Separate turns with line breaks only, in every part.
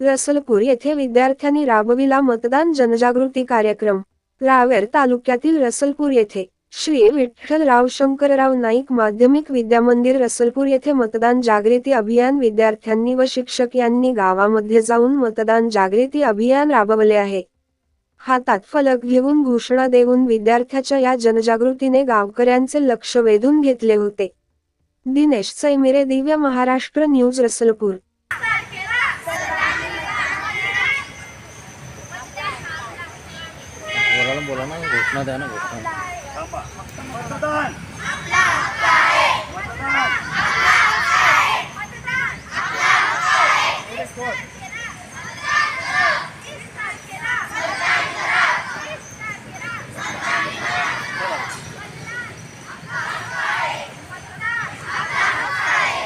रसलपूर येथे विद्यार्थ्यांनी राबविला मतदान जनजागृती कार्यक्रम. रावेर तालुक्यातील रसलपूर येथे श्री विठ्ठलराव शंकरराव नाईक माध्यमिक विद्यामंदिर रसलपूर येथे मतदान जागृती अभियान विद्यार्थ्यांनी व शिक्षक यांनी गावामध्ये जाऊन मतदान जागृती अभियान राबवले आहे. हातात फलक घेऊन घोषणा देऊन विद्यार्थ्याच्या या जनजागृतीने गावकऱ्यांचे लक्ष वेधून घेतले होते. दिनेश सैमिरे दिव्य महाराष्ट्र न्यूज रसलपूर.
बोला ना घोषणा द्या ना घोषणा.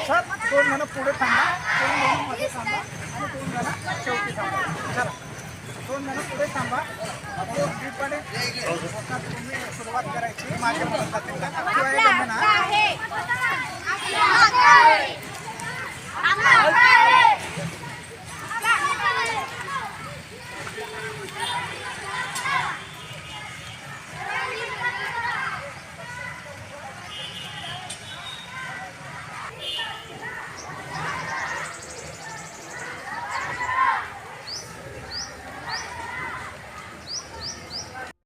सर पुढे थांबा. दोन पुढे थांबा.